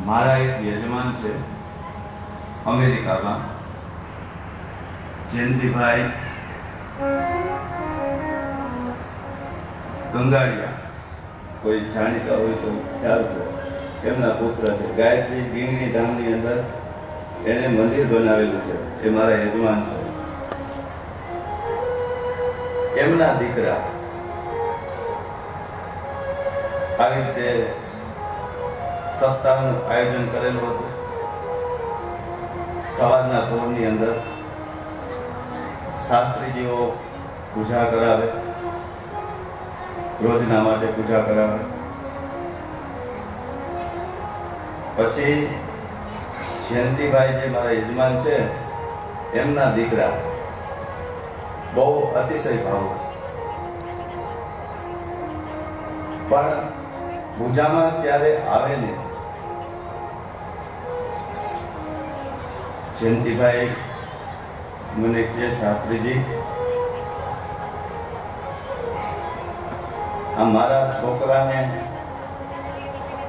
મારા એક યજમાન છે, અમેરિકામાં. જયંતિભાઈ ગંગાડિયા. કોઈ જાણીતા હોય તો ખ્યાલ છે એમના પુત્ર છે. ગાયત્રી ગીંગની ધામની અંદર એણે મંદિર બનાવેલું છે. એ મારા યજમાન છે. એમના દીકરા આવી રીતે સપ્તાહનું આયોજન કરેલું હતું. સવારના પોરની અંદર શાસ્ત્રીજીઓ પૂજા કરાવે, રોજના માટે પૂજા કરાવે. પછી જયંતિભાઈ જે મારા યજમાન છે, એમના દીકરા બહુ અતિશય ભાવ પણ પૂજામાં ક્યારે આવે ને જયંતિભાઈ, મને કે શાસ્ત્રીજી, આ મારા છોકરાને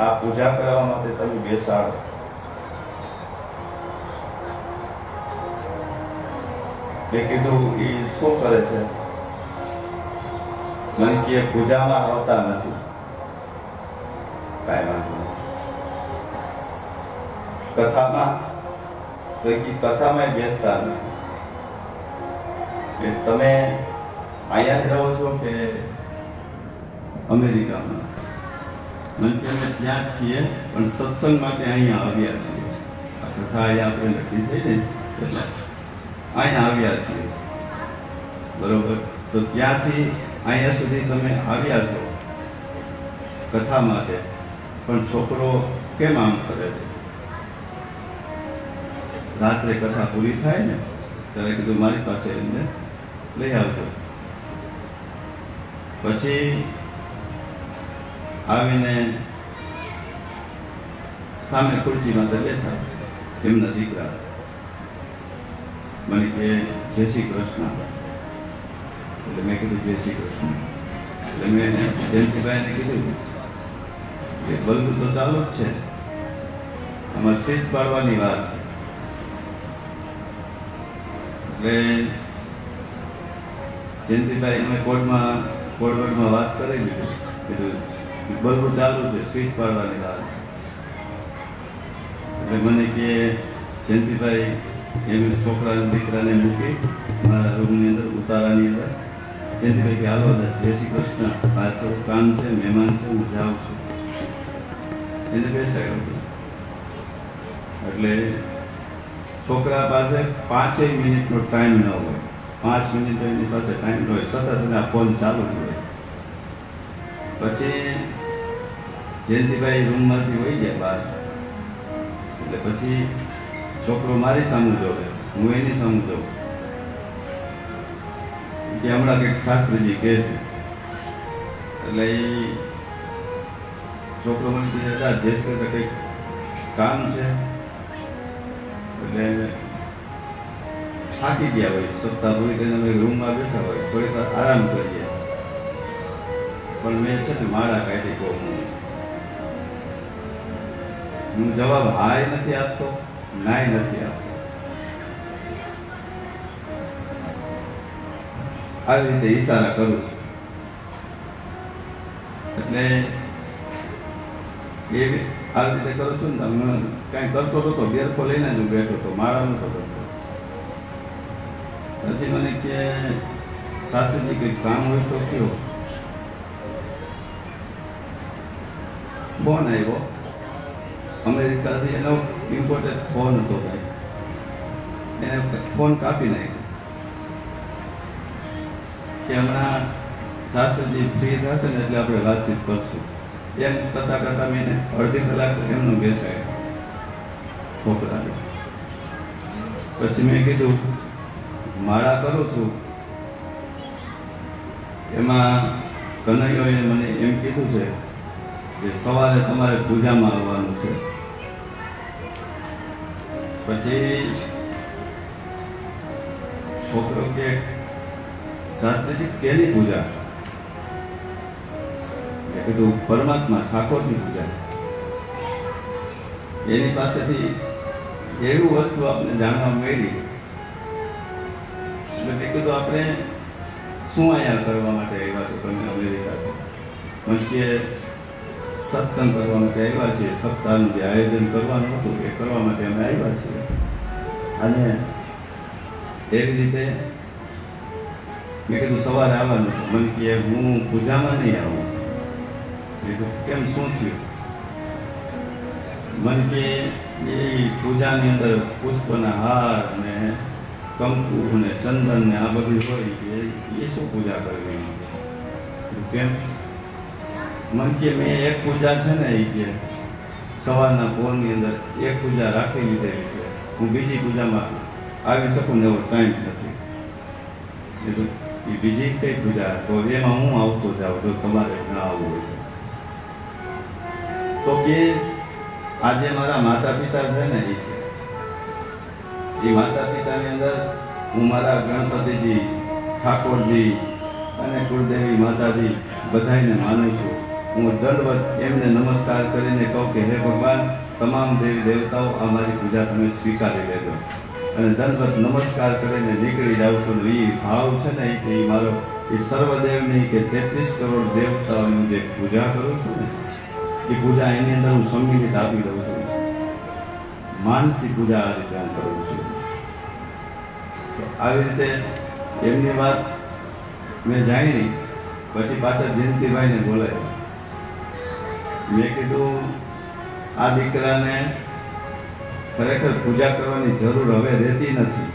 આ પૂજા કરવા માટે તમે બેસાડો. મેં કીધું એ શું કરે છે? મને કે પૂજામાં આવતા નથી. કાંઈ વાંધો કથામાં તો એ કથામાં બેસતા. કે તમે અહીંયા રહો છો કે અમેરિકામાં? મને અમે ત્યાં જ છીએ, પણ સત્સંગ માટે અહીંયા આવ્યા છીએ. આ કથા અહીંયા આપણે નક્કી થઈ ને અહીંયા આવ્યા છીએ. બરોબર? તો ત્યાંથી અહીંયા સુધી તમે આવ્યા છો કથા માટે. પણ છોકરો કેમ આમ કરે છે? રાત્રે કથા પૂરી થાય ને, ત્યારે કીધું મારી પાસે એમને લઈ આવજો. પછી આવીને સામે ખુરશીમાં તો બેઠા, એમના દીકરા. મને કે, જય શ્રી કૃષ્ણ. એટલે મેં કીધું, જય શ્રી કૃષ્ણ. એટલે મેં જયંતિભાઈને કીધું કે બલ્બ તો ચાલુ જ છે. આમાં સ્વિચ પાડવાની વાત છે. એટલે જયંતિભાઈ અમે કોર્ટમાં કોર્ટમાં વાત કરી લીધી કીધું બલ્બ ચાલુ છે સ્વિચ પાડવાની વાત એટલે મને કે, જયંતિભાઈ એમ છોકરા દીકરાને મૂકી, મારા રૂમની અંદર ઉતારાની અંદર, જયંતિભાઈ કે, હાલો, જય શ્રી કૃષ્ણ. આ તો કામ છે, મહેમાન છે, હું જાઉં છું. એને બેસાડ્યો. એટલે છોકરા પાસે પાંચેય મિનિટનો ટાઈમ ન હોય. પાંચ મિનિટ એની પાસે ટાઈમ ન હોય. સતત એના ફોન ચાલુ હોય. પછી જયંતિભાઈ રૂમમાંથી હોય ગયા બહાર. એટલે પછી છોકરો મારી સામે જોવે. હું એની સામે જોઉં. કે હમણાં કંઈક શાસ્ત્રીજી કહે છે. એટલે એ છોકરો મને કીધે દેશ કરતા કંઈક કામ છે. એટલે થાકી ગયા હોય સત્તા પૂરી કરીને અમે રૂમમાં બેઠા હોય, થોડીક આરામ કરીએ. પણ મેં છે ને માળા કાઢી કહું હું હું જવાબ હાય નથી આપતો, નાય નથી આપતો. આવી રીતે ઈશારા કરું છું. એટલે એ આવી રીતે કરું છું ને તમે કાંઈ કરતો હતો બેરખો લઈને જ બેઠો હતો, માળા નતો કરતો. પછી મને કે, શાસ્ત્રીજી, કંઈક કામ હોય તો કયો. ફોન આવ્યો. અમેરિકાથી એનો ઇમ્પોર્ટેડ ફોન હતો ભાઈ. એને ફોન કાપી નાખ્યો. કે હમણાં શાસ્ત્રીજી ફ્રી થશે ને એટલે આપણે વાતચીત કરશું. એમ કરતા કરતા મેં અડધી કલાક એમનું બેસાય છોકરાને પછી મેં કીધું, માળા કરું છું. એમાં કનૈયોએ મને એમ કીધું છે કે સવારે તમારે પૂજામાં આવવાનું છે. પછી છોકરો કે, શાસ્ત્રીજી, કેની પૂજા? કીધું, પરમાત્મા ઠાકોરની પૂજા. એની પાસેથી એવું વસ્તુ આપણે જાણવા મળી. એટલે મેં કીધું, આપણે શું અહીંયા કરવા માટે આવ્યા છો તમે અમેરિકા પણ કે સત્સંગ કરવા માટે આવ્યા છીએ. સપ્તાહનું જે આયોજન કરવાનું હતું, એ કરવા માટે અમે આવ્યા છીએ. અને એવી રીતે મેં કીધું, સવારે આવવાનું છે. મને કે, હું પૂજામાં નહીં આવું. કેમ શું થયું મને કે એ પૂજાની અંદર પુષ્પના હાર ને કંકુ ને ચંદન ને આ બધી હોય કે એ શું પૂજા કરવી કેમ મન કે મેં એક પૂજા છે ને એ કે સવારના પોરની અંદર એક પૂજા રાખી લીધેલી છે. હું બીજી પૂજામાં આવી શકું ને એવો ટાઈમ નથી. એ બીજી કઈ પૂજા? તો એમાં હું આવતો જાઉં, જો તમારે ના આવવું હોય તો. કે આજે મારા માતા પિતા છે ને એ માતા પિતાની અંદર હું મારા ગણપતિજી, ઠાકોરજી અને કુળદેવી માતાજી બધાને માનું છું હું દંડવત એમને નમસ્કાર કરીને કહું કે, હે ભગવાન, તમામ દેવી દેવતાઓ આ મારી પૂજા તમે સ્વીકારી લેજો અને દંડવત નમસ્કાર કરીને નીકળી જાઉં છું એ ભાવ છે ને એ મારો એ સર્વદેવની કે તેત્રીસ કરોડ દેવતાઓની જે પૂજા કરું છું ને એ પૂજા એની અંદર હું સંમિલિત આપી દઉં છું. માનસિક પૂજા આ રીતે કરું છું. આવી રીતે એમની વાત મેં જાણી, પછી પાછા જયંતિભાઈને બોલાવ્યા મેં કીધું, આ દીકરાને ખરેખર પૂજા કરવાની જરૂર હવે રહેતી નથી.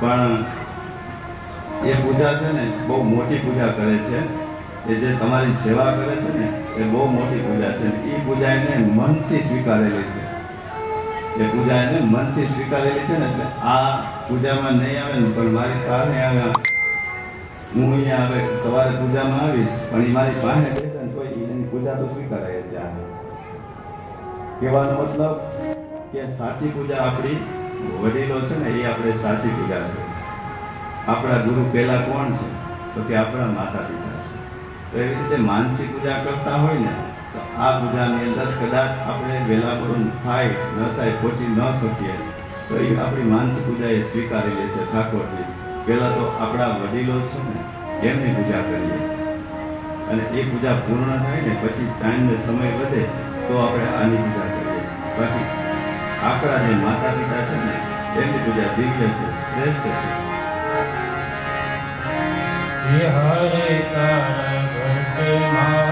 પણ એ પૂજા છે ને બહુ મોટી પૂજા કરે છે. એ જે તમારી સેવા કરે છે ને, એ બહુ મોટી પૂજા છે. એ પૂજા એને મનથી સ્વીકારેલી છે. એ પૂજા એને મનથી સ્વીકારેલી છે ને, એટલે આ પૂજામાં નહીં આવે ને, પણ મારી પાસે આવે. હું અહીંયા હવે સવારે પૂજામાં આવીશ, પણ એ મારી પાસે બેસે ને એની પૂજા તો સ્વીકારાય જ કહેવાનો મતલબ કે સાચી પૂજા આપણી વડીલો છે ને એ આપણે સાચી પૂજા છે. આપણા ગુરુ પહેલા કોણ છે? તો કે આપણા માતા પિતા તો એવી રીતે માનસિક પૂજા કરતા હોય ને, તો આ પૂજાની અંદર કદાચ આપણે વહેલા પૂરું થાય, ન થાય, પહોંચી ન શકીએ, તો એ આપણી માનસિક પૂજા એ સ્વીકારી લે છે ઠાકોરજી. પહેલાં તો આપણા વડીલો છે ને, એમની પૂજા કરીએ. અને એ પૂજા પૂર્ણ થાય ને, પછી ટાઈમ ને સમય વધે, તો આપણે આની પૂજા કરીએ. બાકી આપણા જે માતા પિતા છે ને, એમની પૂજા દિવ્ય છે, શ્રેષ્ઠ છે. હરે કર Shema.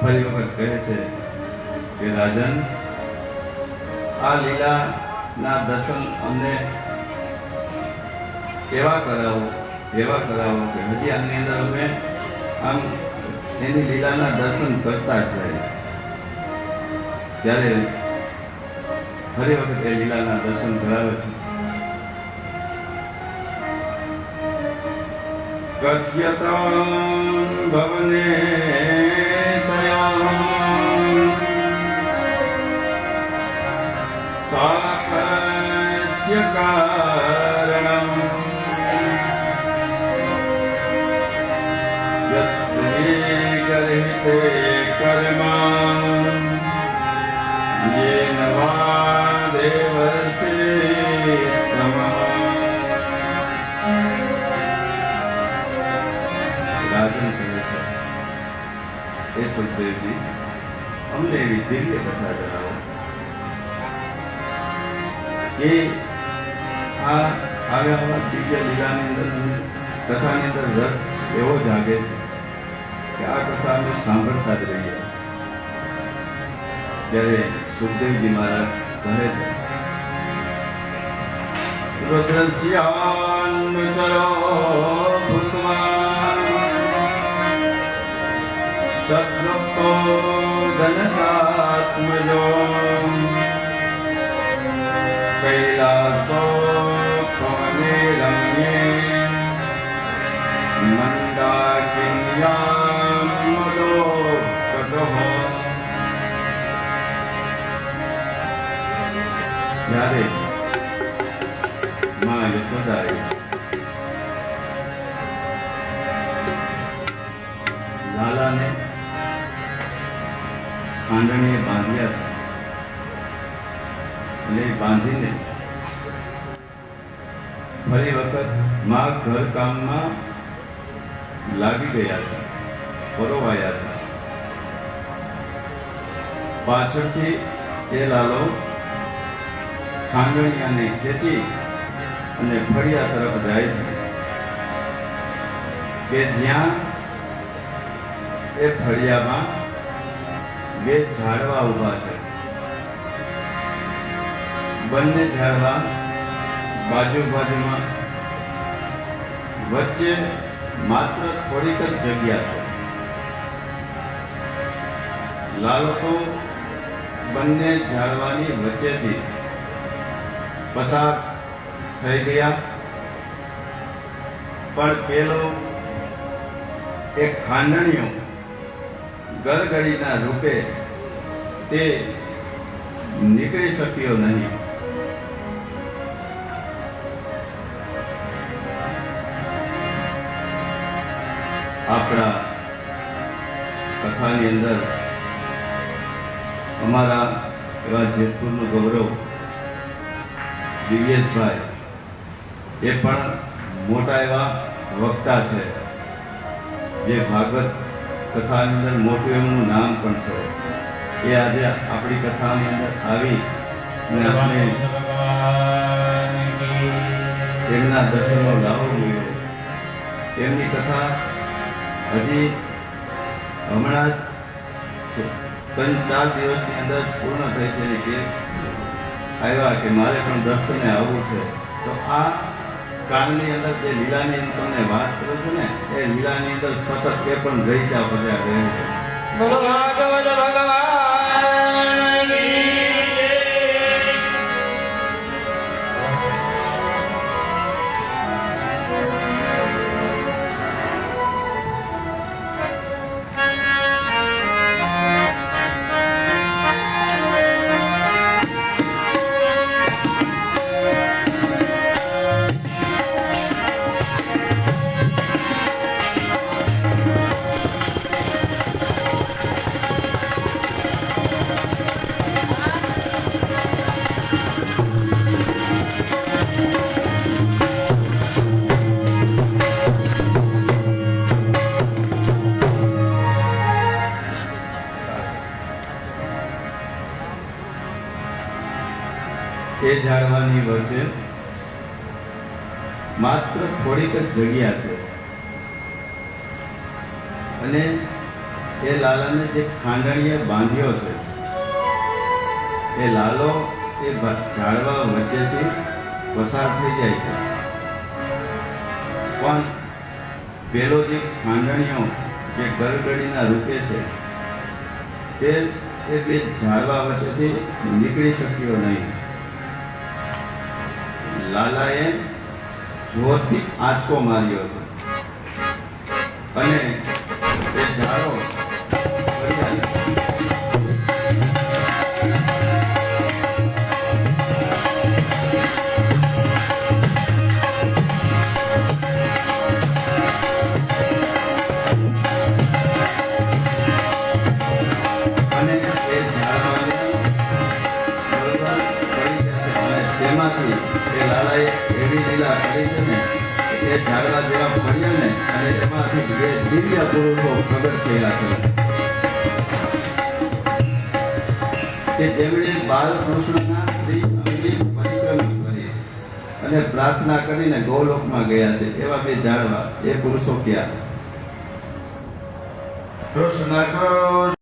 ફરી વખત કહે છે કે, રાજન, આ લીલાના દર્શન અમને એવા કરાવો? એવા કરાવો કે હજી આની અંદર અમે આમ એની લીલાના દર્શન કરતા જ જાય ત્યારે ફરી વખત એ લીલાના દર્શન કરાવે છે. કથ્યતાં ભવને સાકસ્ય કારણમ યત્રેગર્હિતે કર્મા येन वा देवस्य રાજન કહે છે એ સુખદેવજી અમને એવી દિવ્ય કથા કે આ આવ્યા દિવ્ય લીલાની અંદર કથાની અંદર રસ એવો જાગે છે કે આ કથા અમે સાંભળતા જ રહીએ. ત્યારે સુખદેવજી મહારાજ કહે છે રુદ્રસ્યાન્નુચરો ભૂત્વા સદ્ગપ્તો જનકાત્મજો. કૈલાસો પવને રમ્યે મંદાકિન્યામ મદો કટહો જ્યારે માં યશોદાએ લાલાને ખાંડણીએ બાંધ્યા અને બાંધીને ઘર કામમાં લાગી ગયા છે, પરોવાયા છે. પાછળથી એ લાલો ખાંગણિયાને ખેંચી અને ફળિયા તરફ જાય છે. કે જ્યાં એ ફળિયામાં બે ઝાડવા ઊભા છે. બંને ઝાડવા બાજુ બાજુમાં વચ્ચે માત્ર થોડીક જ જગ્યા છે. લાલકો બંને ઝાડવાની વચ્ચેથી પસાર થઈ ગયા. પણ પેલો એક ખાંડણીયો ગરગડીના રૂપે તે નીકળી શક્યો નહીં. આપણા કથાની અંદર અમારા એવા જેતપુરનું ગૌરવ દિવ્યેશભાઈ એ પણ મોટા એવા વક્તા છે. જે ભાગવત કથાની અંદર મોટું એમનું નામ પણ છે. એ આજે આપણી કથાની અંદર આવી અને આપણે એમના દર્શનો લાવો જોઈએ. એમની કથા હજી હમણાં ત્રણ, ચાર દિવસની અંદર પૂર્ણ થઈ ને કે આવ્યા કે મારે પણ દર્શને આવવું છે. તો આ કાળની અંદર જે લીલાની તમને વાત કરું છું ને, એ લીલાની અંદર સતત એ પણ રહી જા બધા રહે છે. ભગવાન. ઝાડવાની છે. માત્ર થોડીક જ જગ્યા છે. અને એ લાલાને જે ખાંડણીએ બાંધ્યો છે, એ લાલો એ ઝાડવા વચ્ચેથી પસાર થઈ જાય છે. પણ પેલો જે ખાંડણીઓ જે ગરગડીના રૂપે છે, તે, એ બે ઝાડવા વચ્ચેથી નીકળી શક્યો નહીં. લાલાએ જોરથી આંચકો માર્યો હતો. અને એ ઝાડો અને પ્રાર્થના કરીને ગૌલોકમાં ગયા છે એવા બે જાણવા એ પુરુષો ક્યાં? કૃષ્ણ કૃષ્ણ.